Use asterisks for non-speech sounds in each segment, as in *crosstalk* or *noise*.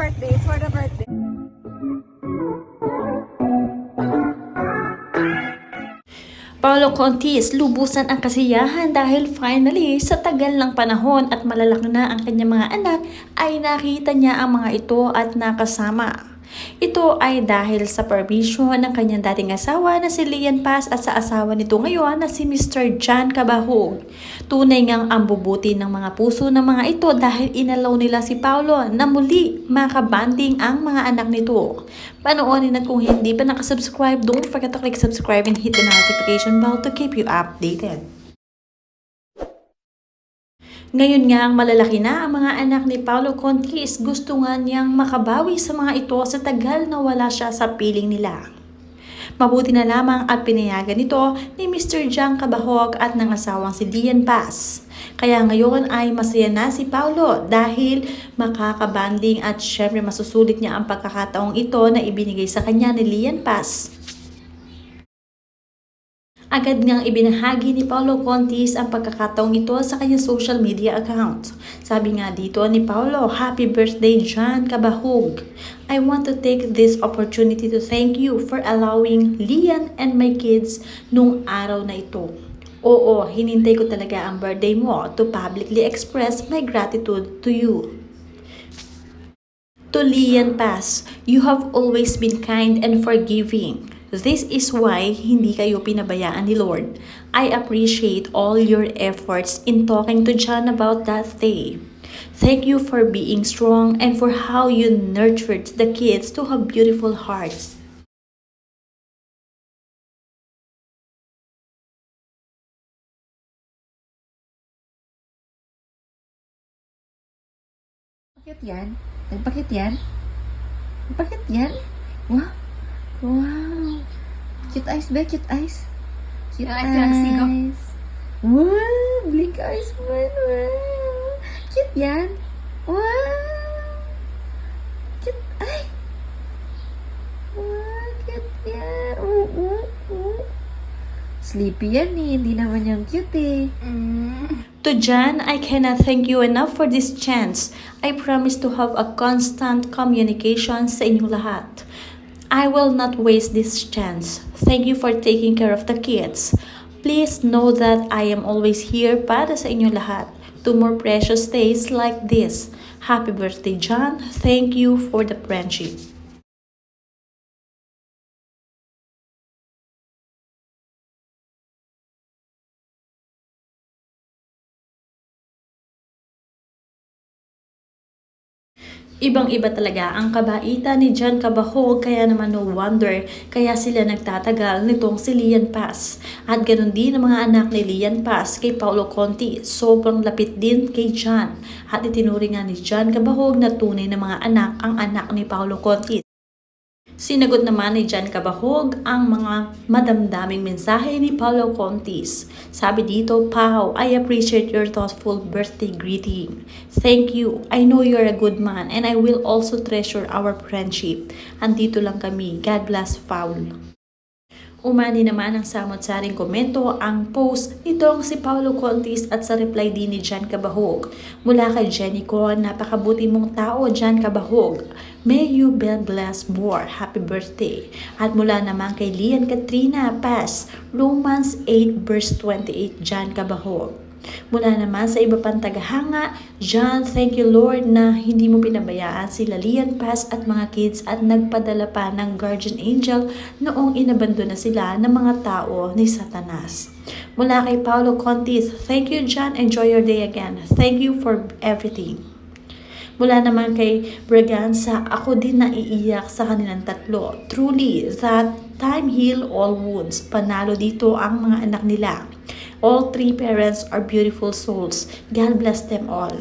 birthday. It's for the birthday. Paolo Contis, lubusan ang kasiyahan dahil finally, sa tagal ng panahon at malalaki na ang kanyang mga anak, ay nakita niya ang mga ito at nakasama. Ito ay dahil sa permission ng kanyang dating asawa na si Lian Paz at sa asawa nito ngayon na si Mr. John Cabahog. Tunay ngang ang bubuti ng mga puso ng mga ito dahil inalaw nila si Paolo na muli makabanding ang mga anak nito. Panoorin at kung hindi pa nakasubscribe, don't forget to click subscribe and hit the notification bell to keep you updated. Ngayon nga ang malalaki na ang mga anak ni Paulo Conquist, gusto nga niyang makabawi sa mga ito sa tagal na wala siya sa piling nila. Mabuti na lamang at pinayagan nito ni Mr. John Cabahog at ng asawang si Dian Paz. Kaya ngayon ay masaya na si Paulo dahil makakabanding at syempre masusulit niya ang pagkakataong ito na ibinigay sa kanya ni Lian Paz. Agad ngang ibinahagi ni Paulo Contis ang pagkakataong ito sa kanyang social media account. Sabi nga dito ni Paulo, Happy birthday John Cabahug! I want to take this opportunity to thank you for allowing Lian and my kids nung araw na ito. Oo, hinintay ko talaga ang birthday mo to publicly express my gratitude to you. To Lian Paz, you have always been kind and forgiving. This is why hindi kayo pinabayaan ni Lord. I appreciate all your efforts in talking to John about that day. Thank you for being strong and for how you nurtured the kids to have beautiful hearts. Bakit yan? Nagpakit yan? Nagpakit yan? Wow! Wow! Cute eyes ba? Cute eyes? Cute Yung eyes. Wow! Blink eyes man. Wow! Cute yan? Wow! Cute ay! Wow! Cute yan! Oo, oo, oo. Sleepy yan eh. Hindi naman yung cute eh. To John, I cannot thank you enough for this chance. I promise to have a constant communication sa inyong lahat. I will not waste this chance. Thank you for taking care of the kids. Please know that I am always here para sa inyong lahat. To more precious days like this. Happy birthday, John. Thank you for the friendship. Ibang-iba talaga ang kabaitan ni John Cabahog kaya naman no wonder kaya sila nagtatagal nitong si Lian Paz. At ganun din ang mga anak ni Lian Paz kay Paulo Conti. Sobrang lapit din kay John. At itinuring nga ni John Cabahog na tunay na mga anak ang anak ni Paulo Conti. Sinagot naman ni John Cabahog ang mga madamdaming mensahe ni Paulo Contis. Sabi dito, Pau, I appreciate your thoughtful birthday greeting. Thank you. I know you're a good man and I will also treasure our friendship. Andito lang kami. God bless, Paul. Umani naman ang samot-saring komento ang post nitong si Paulo Contis at sa reply din ni Jan Cabahog. Mula kay Jenny Con, napakabuti mong tao Jan Cabahog. May you be blessed more. Happy birthday. At mula naman kay Lian Katrina Paz, Romans 8 verse 28 Jan Cabahog. Mula naman sa iba pang tagahanga, John, thank you Lord na hindi mo pinabayaan si Lalian Paz at mga kids at nagpadala pa ng guardian angel noong inabandon na sila ng mga tao ni Satanas. Mula kay Paulo Contis, thank you John, enjoy your day again. Thank you for everything. Mula naman kay Braganza, ako din naiiyak sa kanilang tatlo. Truly, that time heal all wounds. Panalo dito ang mga anak nila. All three parents are beautiful souls. God bless them all.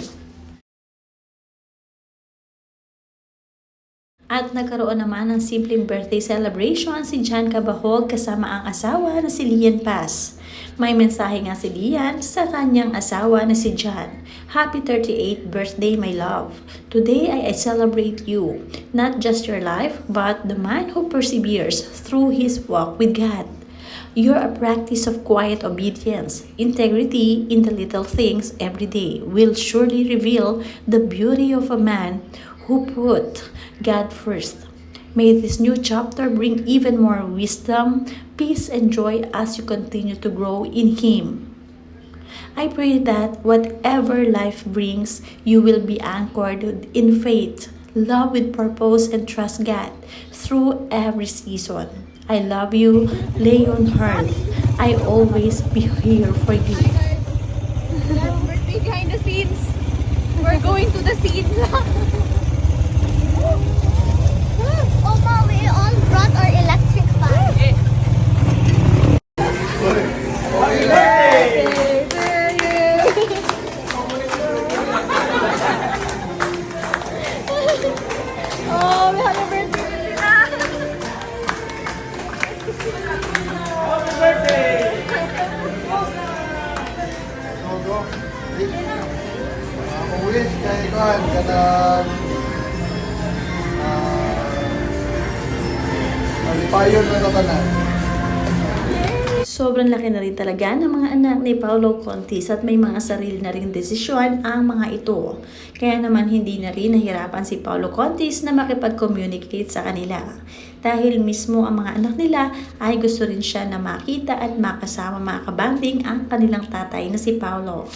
At nagkaroon naman ng simpleng birthday celebration si Jan Cabahog kasama ang asawa na si Lian Paz. May mensahe nga si Lian sa kanyang asawa na si Jan. Happy 38th birthday, my love. Today I celebrate you, not just your life, but the man who perseveres through his walk with God. You're a practice of quiet obedience. Integrity in the little things every day will surely reveal the beauty of a man who put God first. May this new chapter bring even more wisdom, peace, and joy as you continue to grow in Him. I pray that whatever life brings, you will be anchored in faith, love with purpose, and trust God through every season. I love you, Leon Hearn. I always be here for you. Behind the scenes. We're going to the scenes. *laughs* kanang ah, alipayon na tatanan. Sobrang laki na rin talaga ng mga anak ni Paolo Contis at may mga sarili na rin desisyon ang mga ito. Kaya naman hindi na rin nahirapan si Paolo Contis na makipag-communicate sa kanila. Dahil mismo ang mga anak nila ay gusto rin siya na makita at makasama mga kabanding ang kanilang tatay na si Paolo.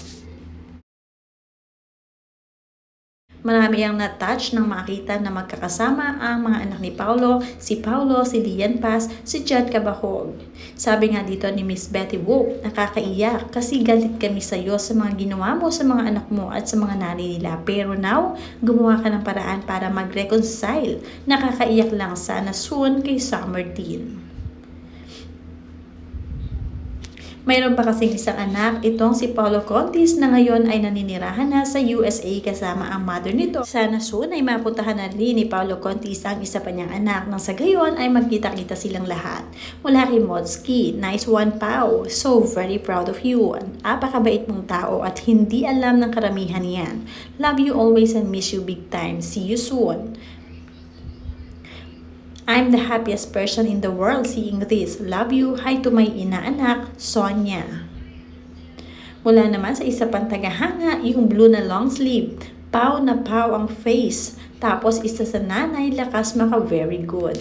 Marami ang na-touch nang makita na magkakasama ang mga anak ni Paulo, si Paulo, si Lian Paz, si Jad Cabahog. Sabi nga dito ni Miss Betty Wu, nakakaiyak kasi galit kami sa iyo sa mga ginawa mo sa mga anak mo at sa mga nanay nila. Pero now, gumawa ka ng paraan para mag-reconcile. Nakakaiyak lang sana soon kay Summer Dean. Mayroon pa kasing isang anak, itong si Paulo Contis na ngayon ay naninirahan na sa USA kasama ang mother nito. Sana soon ay mapuntahan na rin ni Paulo Contis ang isa pa niyang anak nang sa gayon ay magkita-kita silang lahat. Mula kay Modski, nice one Pao, so very proud of you. Apakabait mong tao at hindi alam ng karamihan yan. Love you always and miss you big time. See you soon. I'm the happiest person in the world seeing this. Love you. Hi to my inaanak, Sonia. Mula naman sa isa pang tagahanga, yung blue na long sleeve. Pow na pow ang face. Tapos isa sa nanay, lakas maka very good.